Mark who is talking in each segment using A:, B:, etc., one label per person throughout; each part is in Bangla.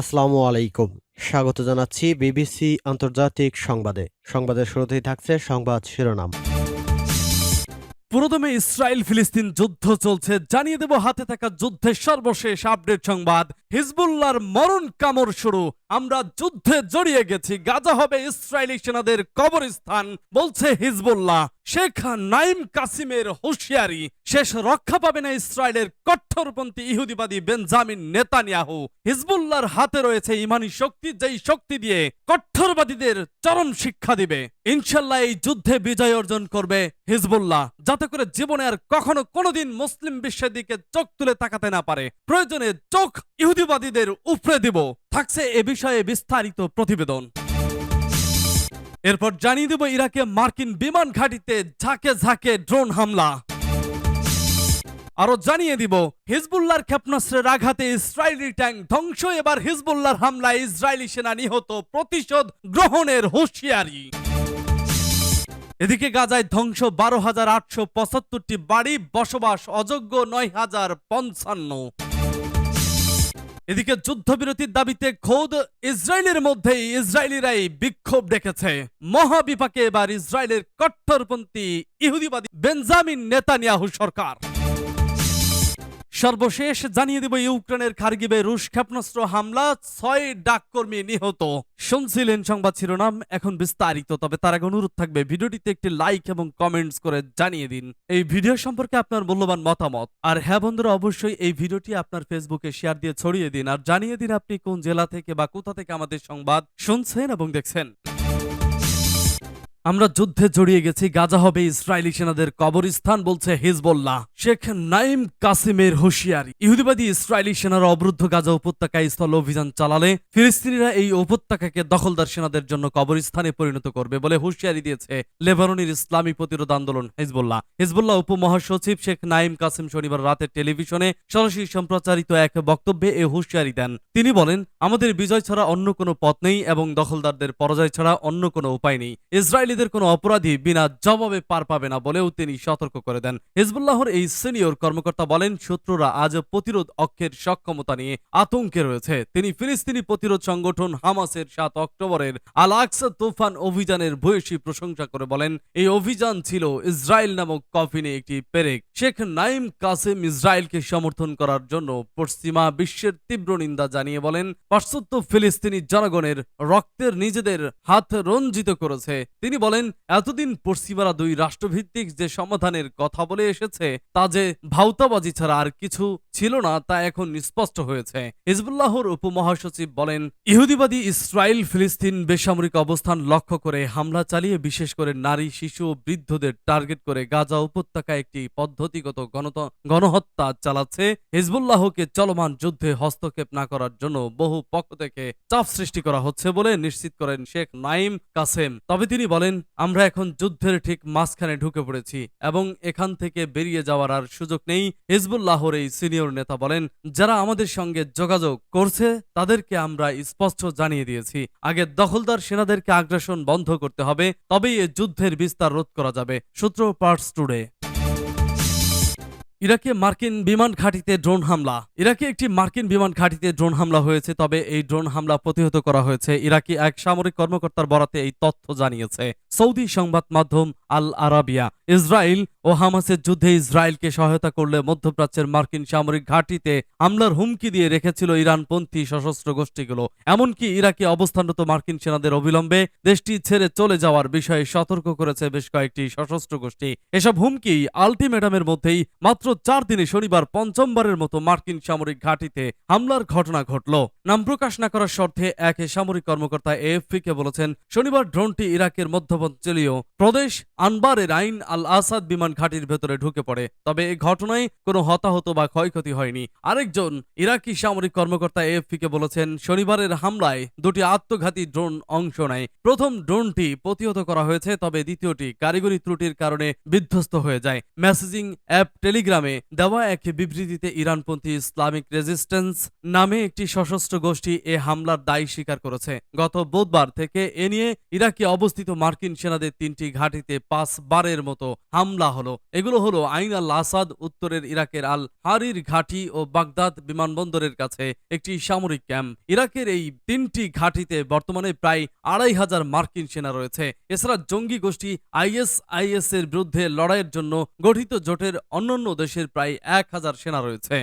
A: আসসালামু আলাইকুম। স্বাগত জানাচ্ছি বিবিসি আন্তর্জাতিক সংবাদে। সংবাদের শুরুতেই থাকছে সংবাদ শিরোনাম।
B: প্রথমে ইসরায়েল ফিলিস্তিন যুদ্ধ চলছে। জানিয়ে দেব হাতে থাকা যুদ্ধের সর্বশেষ আপডেট সংবাদ। হিজবুল্লাহর মরণ কামড় শুরু। আমরা যুদ্ধে জড়িয়ে গেছি। গাজা হবে ইসরায়েলি সেনাদের কবরস্থান, বলছে হিজবুল্লাহ। শেখ নাইম কাসিমের হুঁশিয়ারি, শেষ রক্ষা পাবে না ইসরায়েলের কট্টরপন্থী ইহুদিবাদী বেঞ্জামিন নেতানিয়াহু। হিজবুল্লাহর হাতে রয়েছে ইমানি শক্তি, যেই শক্তি দিয়ে কট্টরবাদীদের চরম শিক্ষা দিবে। ইনশাল্লাহ এই যুদ্ধে বিজয় অর্জন করবে হিজবুল্লাহ। যাতে করে জীবনে আর কখনো কোনোদিন মুসলিম বিশ্বের দিকে চোখ তুলে তাকাতে না পারে। প্রয়োজনে চোখ ইহুদিবাদীদের উপরে দিব। থাকছে এ বিষয়ে বিস্তারিত প্রতিবেদন। এরপর জানিয়ে দেব ইরাকে মার্কিন বিমান ঘাঁটিতে ঝাঁকে ঝাঁকে ড্রোন হামলা। আরও জানিয়ে দিব, হিজবুল্লাহর ক্ষেপণাস্ত্রের আঘাতে ইসরায়েলি ট্যাঙ্ক ধ্বংস, এবার হিজবুল্লাহর হামলায় ইসরায়েলি সেনা নিহত প্রতিশোধ গ্রহণের হুঁশিয়ারি। এদিকে গাজায় ধ্বংস বারো হাজার আটশো পঁচাত্তরটি বাড়ি, বসবাস অযোগ্য নয় হাজার পঞ্চান্ন। এদিকে যুদ্ধবিরতির দাবিতে খোদ ইসরায়েলের মধ্যেই ইসরায়েলিরাই বিক্ষোভ দেখেছে। মহাবিপাকে এবার ইসরায়েলের কট্টরপন্থী ইহুদিবাদী বেঞ্জামিন নেতানিয়াহু সরকার। সর্বশেষ জানিয়ে দেব ইউক্রেনের খার্গিবে রুশ ক্ষেপণাস্ত্র হামলা। ছয় ডাককর্মী নিহত। শুনছিলেন সংবাদ শিরোনাম, এখন বিস্তারিত। তবে তার আগে অনুরোধ থাকবে, ভিডিওটিতে একটি লাইক এবং কমেন্টস করে জানিয়ে দিন। এই ভিডিও সম্পর্কে আপনার মূল্যবান মতামত। আর হ্যাঁ বন্ধুরা, অবশ্যই এই ভিডিওটি আপনার ফেসবুকে শেয়ার দিয়ে ছড়িয়ে দিন। আর জানিয়ে দিন আপনি কোন জেলা থেকে বা কোথা থেকে আমাদের সংবাদ শুনছেন এবং দেখছেন। আমরা যুদ্ধে জড়িয়ে গেছি, গাজা হবে ইসরায়েলি সেনাদের কবরস্থান, বলছে হিজবুল্লাহ। শেখ নাইম কাসিমের হুঁশিয়ারি। ইহুদিবাদী ইসরায়েলি সেনারা অবরুদ্ধ গাজা উপত্যকায় স্থল অভিযান চালালে ফিলিস্তিনিরা এই উপত্যকাকে দখলদার সেনাদের জন্য কবরস্থানে পরিণত করবে বলে হুঁশিয়ারি দিয়েছে লেবাননের ইসলামী প্রতিরোধ আন্দোলন হিজবুল্লাহ। হিজবুল্লাহ উপমহাসচিব শেখ নাইম কাসিম শনিবার রাতে টেলিভিশনে সরাসরি সম্প্রচারিত এক বক্তব্যে এ হুঁশিয়ারি দেন। তিনি বলেন আমাদের বিজয় ছাড়া অন্য কোনো পথ নেই এবং দখলদারদের পরাজয় ছাড়া অন্য কোনো উপায় নেই। ইসরায়েলিদের কোনো অপরাধী বিনা জবাবে পার পাবে না বলেও তিনি সতর্ক করে দেন। হিজবুল্লাহর এই সিনিয়র কর্মকর্তা বলেন, শত্রুরা আজ প্রতিরোধ অক্ষের সক্ষমতা নিয়ে আতঙ্কে রয়েছে। তিনি ফিলিস্তিনি প্রতিরোধ সংগঠন হামাসের সাত অক্টোবরের আল আকসা তুফান অভিযানের ভূয়সী প্রশংসা করে বলেন, এই অভিযান ছিল ইসরায়েল নামক কফিনে একটি পেরেক। শেখ নাইম কাসেম ইসরায়েলকে সমর্থন করার জন্য পশ্চিমা বিশ্বের তীব্র নিন্দা জানিয়ে বলেন পাশ্চাত্য ফিলিস্তিনি জনগণের রক্তের নিজেদের হাত রঞ্জিত করেছে। তিনি বলেন, এতদিন পশ্চিমারা দুই রাষ্ট্রভিত্তিক যে সমাধানের কথা বলে এসেছে, তা যে ভাউতাবাজি ছাড়া আর কিছু ছিল না, তা এখন স্পষ্ট হয়েছে। হিজবুল্লাহর উপমহাসচিব বলেন, ইহুদিবাদী ইসরায়েল ফিলিস্তিন বেসামরিক অবস্থান লক্ষ্য করে হামলা চালিয়ে, বিশেষ করে নারী, শিশু ও বৃদ্ধদের টার্গেট করে গাজা উপত্যকা একটি পদ্ধতিগত গণহত্যা চালাচ্ছে। হিজবুল্লাহকে চলমান যুদ্ধে হস্তক্ষেপ না করার জন্য বহু পক্ষ থেকে চাপ সৃষ্টি করা হচ্ছে বলে নিশ্চিত করেন শেখ নাইম কাসেম। তবে তিনি বলেন, আমরা এখন যুদ্ধের ঠিক মাঝখানে ঢুকে পড়েছি এবং এখান থেকে বেরিয়ে যাওয়ার আর সুযোগ নেই। হিজবুল্লাহর এই সিনিয়র নেতা বলেন, যারা আমাদের সঙ্গে যোগাযোগ করছে, তাদেরকে আমরা স্পষ্ট জানিয়ে দিয়েছি। আগে দখলদার সেনাদেরকে আগ্রাসন বন্ধ করতে হবে, তবেই এ যুদ্ধের বিস্তার রোধ করা যাবে। সূত্র পার্টস টুডে। ইরাকে মার্কিন বিমান ঘাঁটিতে ড্রোন হামলা। ইরাকে একটি মার্কিন বিমান ঘাঁটিতে ড্রোন হামলা হয়েছে, তবে এই ড্রোন হামলা প্রতিহত করা হয়েছে। ইরাকি এক সামরিক কর্মকর্তার বরাতে এই তথ্য জানিয়েছে। সৌদি সংবাদ মাধ্যম আল আরাবিয়া ইসরায়েল ও হামাসের যুদ্ধে ইসরায়েলকে সহায়তা করলে মধ্যপ্রাচ্যের মার্কিন সামরিক ঘাঁটিতে হামলার হুমকি দিয়ে রেখেছিল ইরানপন্থী সশস্ত্র গোষ্ঠীগুলো। এমনকি ইরাকে অবস্থানরত মার্কিন সেনাদের অবিলম্বে দেশটি ছেড়ে চলে যাওয়ার বিষয়ে সতর্ক করেছে বেশ কয়েকটি সশস্ত্র গোষ্ঠী। এসব হুমকি আলটিমেটামের মধ্যেই মাত্র চার দিনে শনিবার পঞ্চমবারের মতো মার্কিন সামরিক ঘাঁটিতে হামলার ঘটনা ঘটল। নাম প্রকাশ না করার শর্তে এক সামরিক কর্মকর্তা এএফপি কে বলেছেন, শনিবার ড্রোনটি ইরাকের মধ্যপঞ্চলীয় প্রদেশ আনবারের আইন আল আসাদ বিমান ঘাঁটির ভেতরে ঢুকে পড়ে। তবে এই ঘটনায় কোনো হতাহত বা ক্ষয়ক্ষতি হয়নি। আরেকজন ইরাকি সামরিক কর্মকর্তা এএফপি কে বলেছেন, শনিবারের হামলায় দুটি আত্মঘাতী ড্রোন অংশ নেয়। প্রথম ড্রোনটি প্রতিহত করা হয়েছে, তবে দ্বিতীয়টি কারিগরি ত্রুটির কারণে বিধ্বস্ত হয়ে যায়। মেসেজিং অ্যাপ টেলিগ্রামে দেওয়া এক বিবৃতিতে ইরানপন্থী ইসলামিক রেজিস্ট্যান্স নামে একটি সশস্ত্র গোষ্ঠী এ হামলার দায় স্বীকার করেছে। গত বুধবার থেকে এ নিয়ে ইরাকে অবস্থিত মার্কিন সেনাদের তিনটি ঘাঁটিতে পাঁচ বারের মতো হামলা হলো। এগুলো হলো আইন আল আসাদ উত্তরের ইরাকের আল হারির ঘাঁটি ও বাগদাদ বিমানবন্দরের কাছে একটি সামরিক ক্যাম্প। ইরাকের এই তিনটি ঘাঁটিতে বর্তমানে প্রায় আড়াই হাজার মার্কিন সেনা রয়েছে। এছাড়া জঙ্গি গোষ্ঠী আইএসআইএস এর বিরুদ্ধে লড়াইয়ের জন্য গঠিত জোটের অন্যান্য দেশের প্রায় এক হাজার সেনা রয়েছে।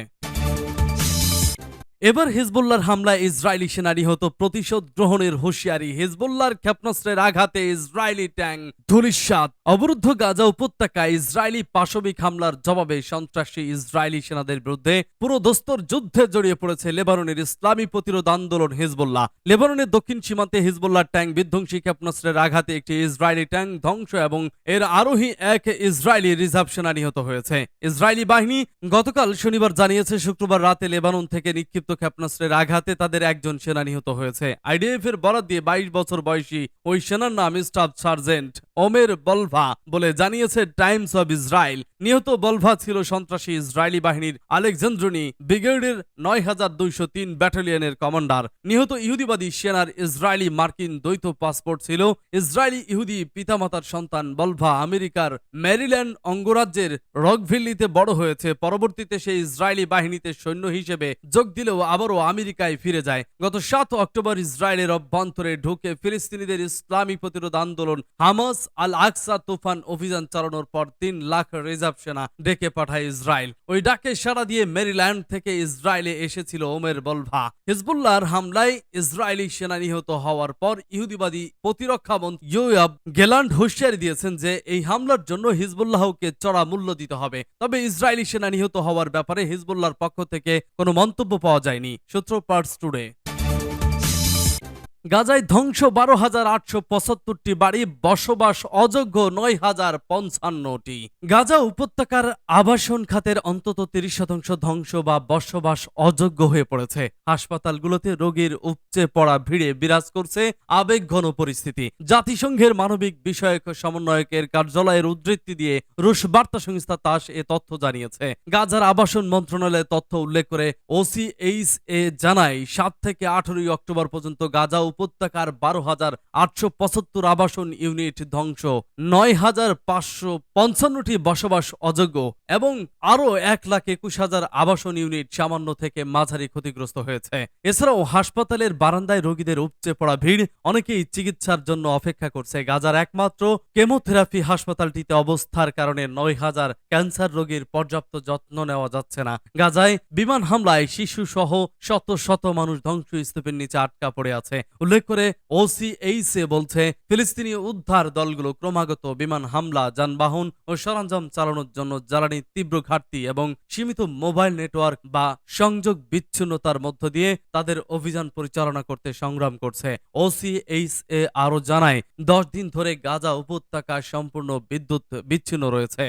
B: এবার হিজবুল্লার হামলায় ইসরায়েলি সেনা নিহত প্রতিশোধ গ্রহণের হুঁশিয়ারি। হিজবুল্লার ক্ষেপণাস্ত্রের আঘাতে ইসরায়েলি ট্যাঙ্ক ধুলিস্বাদ অবরুদ্ধ গাজা উপত্যকায় ইসরায়েলি পাশবিক হামলার জবাবে সন্ত্রাসী ইসরায়েলি সেনাদের বিরুদ্ধে পুরো দস্তর যুদ্ধে জড়িয়ে পড়েছে লেবাননের ইসলামী প্রতিরোধ আন্দোলন হিজবুল্লাহ। লেবাননের দক্ষিণ সীমান্তে হিজবুল্লার ট্যাং বিধ্বংসী ক্ষেপণাস্ত্রের আঘাতে একটি ইসরায়েলি ট্যাঙ্ক ধ্বংস এবং এর আরোহী এক ইসরায়েলি রিজার্ভ সেনা নিহত হয়েছে। ইসরায়েলি বাহিনী গতকাল শনিবার জানিয়েছে, শুক্রবার রাতে লেবানন থেকে নিক্ষিপ্ত ক্ষেপণাস্ত্রের আঘাতে তাদের একজন সেনা নিহত হয়েছে। আইডিএফ এর বরাদ দিয়ে বাইশ বছর বয়সী ওই সেনার নাম স্টাফ সার্জেন্ট। ওমের বলভা বলে জানিয়েছে টাইমস অব ইসরায়েল। নিহত বলভা ছিল সন্ত্রাসী ইসরায়েলি বাহিনীর আলেকজান্দ্রনি ব্রিগেডের নয় হাজার দুইশো তিন ব্যাটালিয়নের কমান্ডার। নিহত ইহুদিবাদী সেনার ইসরায়েলি মার্কিন দ্বৈত পাসপোর্ট ছিল। ইসরায়েলি ইহুদি পিতামাতার সন্তান বলভা আমেরিকার ম্যারিল্যান্ড অঙ্গরাজ্যের রকভিল্লিতে বড় হয়েছে। পরবর্তীতে সে ইসরায়েলি বাহিনীতে সৈন্য হিসেবে যোগ দিলেও আবারও আমেরিকায় ফিরে যায়। গত সাত অক্টোবর ইসরায়েলের অভ্যন্তরে ঢুকে ফিলিস্তিনিদের ইসলামী প্রতিরোধ আন্দোলন হামাস আল আকসা তুফান অভিযান চালানোর পর তিন লাখ রিজার্ভ সেনা ডেকে পাঠায় ইসরায়েল। ওই ডাকে সাড়া দিয়ে মেরিল্যান্ড থেকে ইসরায়েলে এসেছিল ওমের বলভা। হিজবুল্লাহর হামলায় ইসরায়েলি সেনা নিহত হওয়ার পর ইহুদিবাদী প্রতিরক্ষা মন্ত্রী ইয়োয়াব গেলান্ড হুঁশিয়ারি দিয়েছেন যে এই হামলার জন্য হিজবুল্লাহকে চড়া মূল্য দিতে হবে। তবে ইসরায়েলি সেনা নিহত হওয়ার ব্যাপারে হিজবুল্লাহর পক্ষ থেকে কোনো মন্তব্য পাওয়া যায়নি। সূত্র পার্টস টুডে। গাজায় ধ্বংস বারো হাজার আটশো পঁচাত্তরটি বাড়ি, বসবাস অযোগ্য নয় হাজার পঞ্চান্নটি। গাজা উপত্যকার আবাসন খাতের অন্তত তিরিশ শতাংশ ধ্বংস বা বসবাস অযোগ্য হয়ে পড়েছে। হাসপাতালগুলোতে রোগীর উপচে পড়া ভিড়ে বিরাজ করছে আবেগঘন পরিস্থিতি। জাতিসংঘের মানবিক বিষয়ক সমন্বয়কের কার্যালয়ের উদ্ধৃতি দিয়ে রুশ বার্তা সংস্থা তাস এ তথ্য জানিয়েছে। গাজার আবাসন মন্ত্রণালয়ের তথ্য উল্লেখ করে ওসিএইচ এ জানায়, সাত থেকে আঠারোই অক্টোবর পর্যন্ত গাজা উপত্যকার বারো হাজার আটশো পঁচাত্তর আবাসন ইউনিট ধ্বংস। নয় হাজার পাঁচশো পঞ্চান্নটি বসবাস অযোগ্য এবং আরও এক লাখ একুশ হাজার আবাসন ইউনিট সামান্য থেকে মাঝারি ক্ষতিগ্রস্ত হয়েছে। এছাড়াও হাসপাতালের বারান্দায় রোগীদের উপচে পড়া ভিড় অনেকেই চিকিৎসার জন্য অপেক্ষা করছে। গাজার একমাত্র কেমোথেরাপি হাসপাতালটিতে অবস্থার কারণে নয় হাজার ক্যান্সার রোগীর পর্যাপ্ত যত্ন নেওয়া যাচ্ছে না। গাজায় বিমান হামলায় শিশু সহ শত শত মানুষ ধ্বংসস্তূপের নিচে আটকা পড়ে আছে। উল্লেখ করে ওসিএইসে বলছে, ফিলিস্তিনি উদ্ধার দলগুলো ক্রমাগত বিমান হামলা, যানবাহন ও সরঞ্জাম চালানোর জন্য জ্বালানি তীব্র ঘাটতি এবং সীমিত মোবাইল নেটওয়ার্ক বা সংযোগ বিচ্ছিন্নতার মধ্য দিয়ে তাদের অভিযান পরিচালনা করতে সংগ্রাম করছে। ওসিএইচ এ আরও জানায়, দশ দিন ধরে গাজা উপত্যকা সম্পূর্ণ বিদ্যুৎ বিচ্ছিন্ন রয়েছে।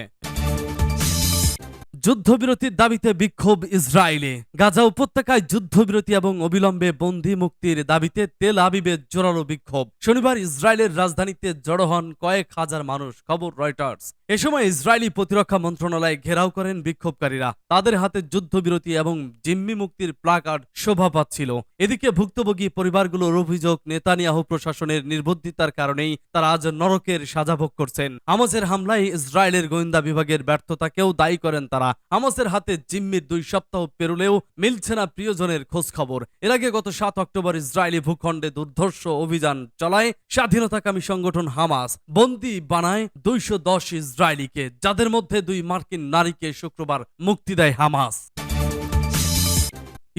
B: যুদ্ধবিরতির দাবিতে বিক্ষোভ ইসরায়েলে। গাজা উপত্যকায় যুদ্ধবিরতি এবং অবিলম্বে বন্দি মুক্তির দাবিতে তেল আবিবে জোরালো বিক্ষোভ। শনিবার ইসরায়েলের রাজধানীতে জড়ো হন কয়েক হাজার মানুষ, খবর রয়টার্স। এ সময় ইসরায়েলি প্রতিরক্ষা মন্ত্রণালয় ঘেরাও করেন বিক্ষোভকারীরা। তাদের হাতে যুদ্ধবিরতি এবং জিম্মি মুক্তির প্লাকার্ড শোভা পাচ্ছিল। এদিকে ভুক্তভোগী পরিবারগুলোর অভিযোগ, নেতানিয়াহু প্রশাসনের নির্বুদ্ধিতার কারণেই তারা আজ নরকের সাজা ভোগ করছেন। হামাসের হামলায় ইসরায়েলের গোয়েন্দা বিভাগের ব্যর্থতাকেও দায়ী করেন তারা। হামাসের হাতে জিম্মির দুই সপ্তাহ পেরুলেও মিলছে না প্রিয়জনের খোঁজ খবর এর আগে গত সাত অক্টোবর ইসরায়েলি ভূখণ্ডে দুর্ধর্ষ অভিযান চলায় স্বাধীনতাকামী সংগঠন হামাস। বন্দি বানায় দুইশো দশ ইসরায়েলিকে যাদের মধ্যে দুই মার্কিন নারীকে শুক্রবার মুক্তি দেয় হামাস।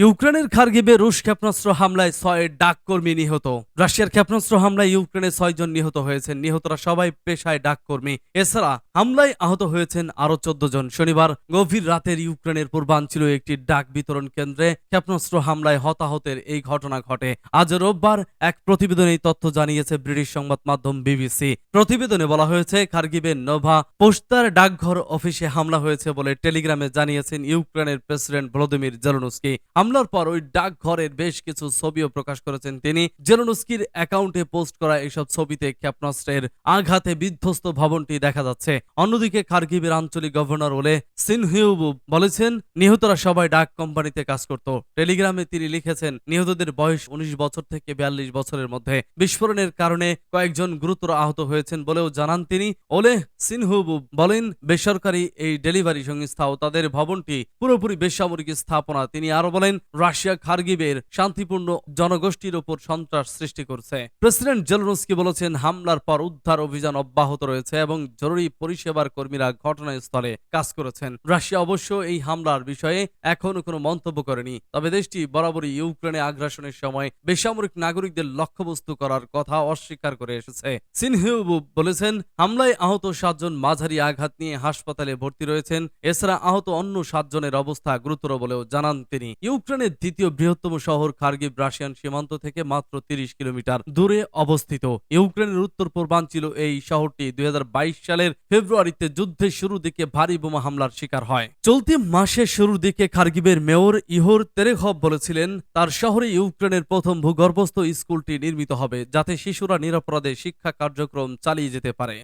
B: ইউক্রেনের খার্গিবে রুশ ক্ষেপণাস্ত্র হামলায় ছয় ডাককর্মী নিহত। রাশিয়ার ক্ষেপণাস্ত্র হামলায় ইউক্রেনে ছয়জন নিহত হয়েছেন। নিহতরা সবাই পেশায় ডাককর্মী। এছাড়া হামলায় আহত হয়েছেন আরও চোদ্দ জন। শনিবার গভীর রাতের ইউক্রেনের পূর্বাঞ্চলে একটি ডাক বিতরণ কেন্দ্রে ক্ষেপণাস্ত্র হামলায় হতাহতের এই ঘটনা ঘটে। আজ রোববার এক প্রতিবেদনে এই তথ্য জানিয়েছে ব্রিটিশ সংবাদ মাধ্যম বিবিসি। প্রতিবেদনে বলা হয়েছে খার্গিবের নোভা পোস্তার ডাকঘর অফিসে হামলা হয়েছে বলে টেলিগ্রামে জানিয়েছেন ইউক্রেনের প্রেসিডেন্ট ভলোদিমির জেলনস্কি। হামলার পর ওই ডাকঘরের বেশ কিছু ছবিও প্রকাশ করেছেন তিনি। জেলনস্কির অ্যাকাউন্টে পোস্ট করা এইসব ছবিতে ক্ষেপণাস্ত্রের আঘাতে বিধ্বস্ত ভবনটি দেখা যাচ্ছে। অন্যদিকে খার্গিবের আঞ্চলিক গভর্নর ওলে সিনহিউবু বলেছেন, নিহতরা সবাই ডাক কোম্পানিতে কাজ করত। টেলিগ্রামে তিনি লিখেছেন, নিহতদের বয়স উনিশ বছর থেকে বিয়াল্লিশ বছরের মধ্যে। বিস্ফোরণের কারণে কয়েকজন গুরুতর আহত হয়েছেন বলেও জানান তিনি। ওলে সিনহুবু বলেন, বেসরকারি এই ডেলিভারি সংস্থা ও তাদের ভবনটি পুরোপুরি বেসামরিক স্থাপনা। তিনি আরও বলেন রাশিয়া খার্গিবের শান্তিপূর্ণ জনগোষ্ঠীর উপর সন্ত্রাস সৃষ্টি করছে। প্রেসিডেন্ট জেলনস্কি বলেছেন, হামলার পর উদ্ধার অভিযান অব্যাহত রয়েছে এবং জরুরি পরিষেবার কর্মীরা ঘটনাস্থলে কাজ করেছেন। রাশিয়া অবশ্য এই হামলার বিষয়ে এখনও কোনো মন্তব্য করেনি, তবে দেশটি বরাবরই ইউক্রেনে আগ্রাসনের সময় বেসামরিক নাগরিকদের লক্ষ্যবস্তু করার কথা অস্বীকার করে এসেছে। সিনহিউবু বলেছেন, হামলায় আহত সাতজন মাঝারি আঘাত নিয়ে হাসপাতালে ভর্তি রয়েছেন, এছাড়া আহত অন্য সাতজনের অবস্থা গুরুতর বলেও জানান তিনি। ইউক্রেনের দ্বিতীয় বৃহত্তম শহর খার্গিব রাশিয়ান সীমান্ত থেকে মাত্র তিরিশ কিলোমিটার দূরে অবস্থিত। ইউক্রেনের উত্তর পূর্বাঞ্চল এই শহরটি দুই হাজার বাইশ সালের ফেব্রুয়ারিতে যুদ্ধের শুরুর দিকে ভারী বোমা হামলার শিকার হয়। চলতি মাসের শুরুর দিকে খার্গিবের মেয়র ইহোর তেরেখভ বলেছিলেন, তার শহরে ইউক্রেনের প্রথম ভূগর্ভস্থ স্কুলটি নির্মিত হবে, যাতে শিশুরা নিরাপরাধে শিক্ষা কার্যক্রম চালিয়ে যেতে পারে।